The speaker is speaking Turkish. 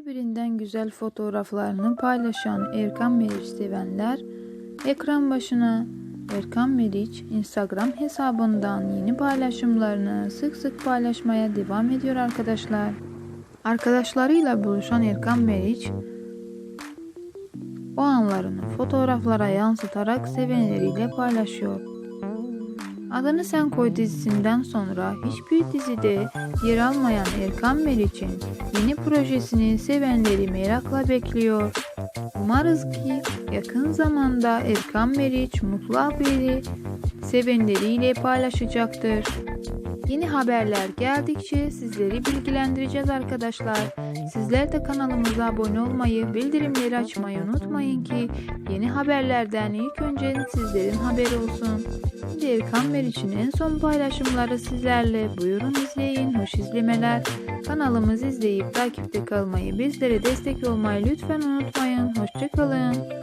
Birbirinden güzel fotoğraflarını paylaşan Erkan Meriç sevenler ekran başına Erkan Meriç Instagram hesabından yeni paylaşımlarını sık sık paylaşmaya devam ediyor arkadaşlar. Arkadaşlarıyla buluşan Erkan Meriç o anlarını fotoğraflara yansıtarak sevenleriyle paylaşıyor. Adını Sen Koy dizisinden sonra hiçbir dizide yer almayan Erkan Meriç'in yeni projesini sevenleri merakla bekliyor. Umarız ki yakın zamanda Erkan Meriç mutlu haberi sevenleriyle paylaşacaktır. Yeni haberler geldikçe sizleri bilgilendireceğiz arkadaşlar. Sizler de kanalımıza abone olmayı, bildirimleri açmayı unutmayın ki yeni haberlerden ilk önce sizlerin haberi olsun. Erkan Meriç'in en son paylaşımları sizlerle. Buyurun izleyin, hoş izlemeler. Kanalımızı izleyip takipte kalmayı, bizlere destek olmayı lütfen unutmayın. Hoşçakalın.